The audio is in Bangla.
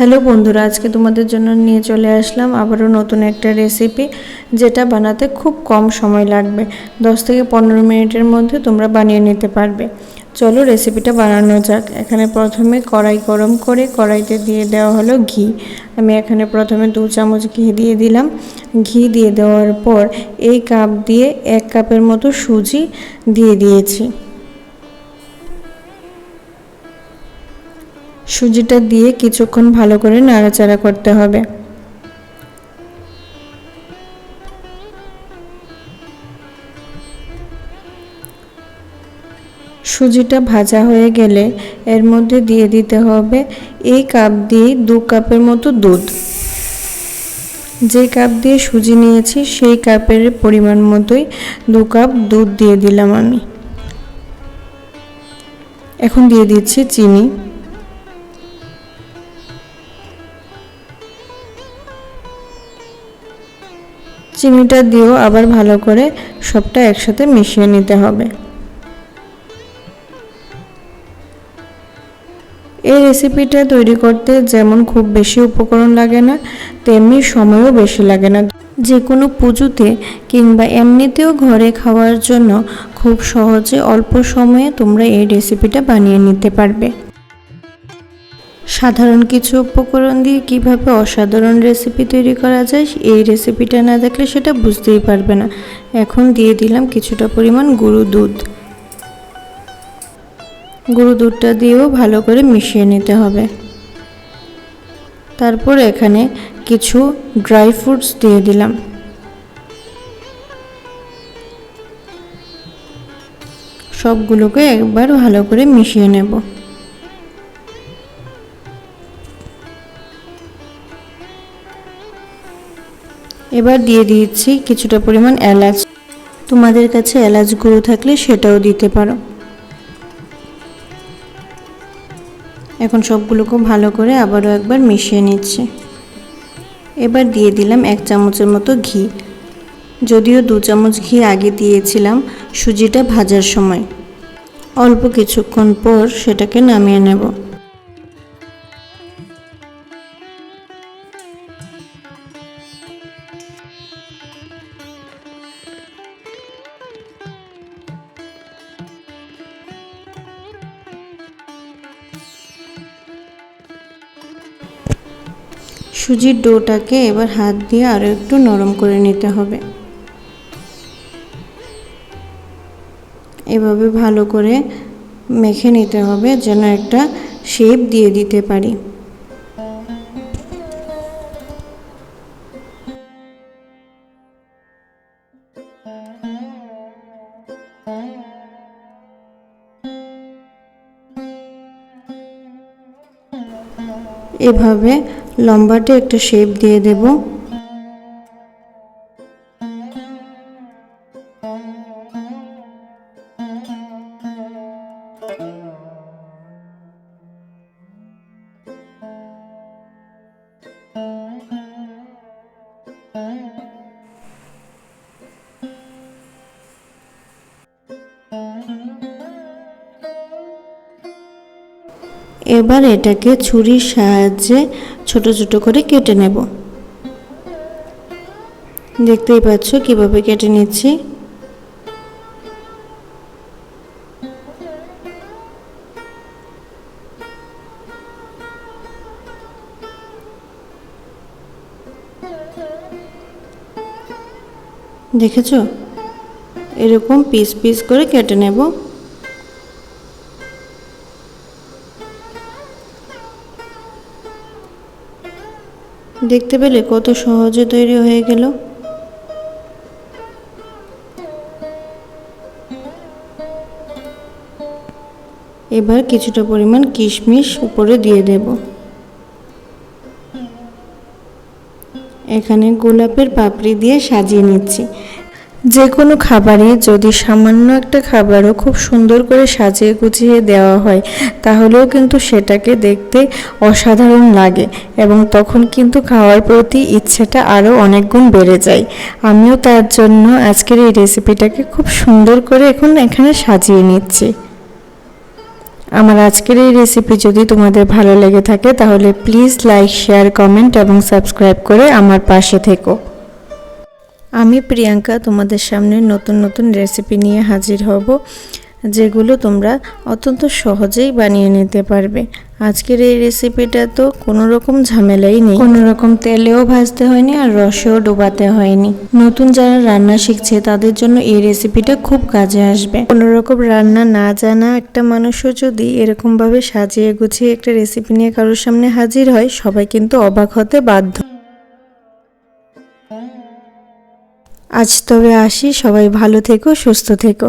হ্যালো বন্ধুরা, আজকে তোমাদের জন্য নিয়ে চলে আসলাম আবারও নতুন একটা রেসিপি যেটা বানাতে খুব কম সময় লাগবে। দশ থেকে পনেরো মিনিটের মধ্যে তোমরা বানিয়ে নিতে পারবে। চলো রেসিপিটা বানানো যাক। এখানে প্রথমে কড়াই গরম করে কড়াইতে দিয়ে দেওয়া হলো ঘি। আমি এখানে প্রথমে দু চামচ ঘি দিয়ে দিলাম। ঘি দিয়ে দেওয়ার পর এই কাপ দিয়ে এক কাপের মতো সুজি দিয়ে দিয়েছি। সুজিটা দিয়ে কিছুক্ষণ ভালো করে নাড়াচাড়া করতে হবে। সুজিটা ভাজা হয়ে গেলে এর মধ্যে দিয়ে দিতে হবে এই কাপ দিয়ে দু কাপের মতো দুধ। যে কাপ দিয়ে সুজি নিয়েছি সেই কাপের পরিমাণ মতোই দু কাপ দুধ দিয়ে দিলাম আমি। এখন দিয়ে দিচ্ছি চিনি। চিনিটা দিয়েও আবার ভালো করে সবটা একসাথে মিশিয়ে নিতে হবে। এই রেসিপিটা তৈরি করতে যেমন খুব বেশি উপকরণ লাগে না, তেমনি সময়ও বেশি লাগে না। যে কোনো পুজোতে কিংবা এমনিতেও ঘরে খাওয়ার জন্য খুব সহজে অল্প সময়ে তোমরা এই রেসিপিটা বানিয়ে নিতে পারবে। সাধারণ কিছু উপকরণ দিয়ে কীভাবে অসাধারণ রেসিপি তৈরি করা যায়, এই রেসিপিটা না দেখলে সেটা বুঝতেই পারবে না। এখন দিয়ে দিলাম কিছুটা পরিমাণ গুঁড়ো দুধ। গুঁড়ো দুধটা দিয়েও ভালো করে মিশিয়ে নিতে হবে। তারপর এখানে কিছু ড্রাই ফ্রুটস দিয়ে দিলাম। সবগুলোকে একবার ভালো করে মিশিয়ে নেব। এবার দিয়ে দিচ্ছি কিছুটা পরিমাণ এলাচ। তোমাদের কাছে এলাচ গুঁড়ো থাকলে সেটাও দিতে পারো। এখন সবগুলোকে ভালো করে আবারও একবার মিশিয়ে নিচ্ছি। এবার দিয়ে দিলাম এক চামচের মতো ঘি। যদিও দু চামচ ঘি আগে দিয়েছিলাম সুজিটা ভাজার সময়। অল্প কিছুক্ষণ পর সেটাকে নামিয়ে নেব। সুজির ডোটাকে এবার হাত দিয়ে আরও একটু নরম করে নিতে হবে। এভাবে ভালো করে মেখে নিতে হবে যেন একটা শেপ দিয়ে দিতে পারি। এভাবে লম্বাটে একটা শেপ দিয়ে দেব। এবার এটাকে ছুরির সাহায্যে ছোট ছোট করে কেটে নেব। দেখতেই পাচ্ছ কীভাবে কেটে নিচ্ছি। দেখেছ? এরকম পিস পিস করে কেটে নেব। দেখতে পেলে কত সহজে তৈরি হয়ে গেল। এবার কিছুটা পরিমাণ কিশমিশ উপরে দিয়ে দেব। এখানে গোলাপের পাপড়ি দিয়ে সাজিয়ে নিচ্ছি। যে কোনো খাবারে যদি সামান্য একটা খাবারও খুব সুন্দর করে সাজিয়ে গুছিয়ে দেওয়া হয়, তাহলেও কিন্তু সেটাকে দেখতে অসাধারণ লাগে এবং তখন কিন্তু খাওয়ার প্রতি ইচ্ছেটা আরও অনেক গুণ বেড়ে যায়। আমিও তার জন্য আজকের এই রেসিপিটাকে খুব সুন্দর করে এখন এখানে সাজিয়ে নিচ্ছি। আমার আজকের এই রেসিপি যদি তোমাদের ভালো লেগে থাকে, তাহলে প্লিজ লাইক, শেয়ার, কমেন্ট এবং সাবস্ক্রাইব করে আমার পাশে থেকো। আমি প্রিয়াঙ্কা তোমাদের সামনে নতুন নতুন রেসিপি নিয়ে হাজির হব যেগুলো তোমরা অত্যন্ত সহজেই বানিয়ে নিতে পারবে। আজকের এই রেসিপিটা তো কোনো রকম ঝামেলাই নেই। কোনো রকম তেলেও ভাজতে হয়নি আর রসেও ডোবাতে হয়নি। নতুন যারা রান্না শিখছে তাদের জন্য এই রেসিপিটা খুব কাজে আসবে। কোনো রকম রান্না না জানা একটা মানুষও যদি এরকমভাবে সাজিয়ে গুছিয়ে একটা রেসিপি নিয়ে কারোর সামনে হাজির হয় সবাই কিন্তু অবাক হতে বাধ্য। আজ তবে আসি সবাই ভালো থেকো সুস্থ থেকো।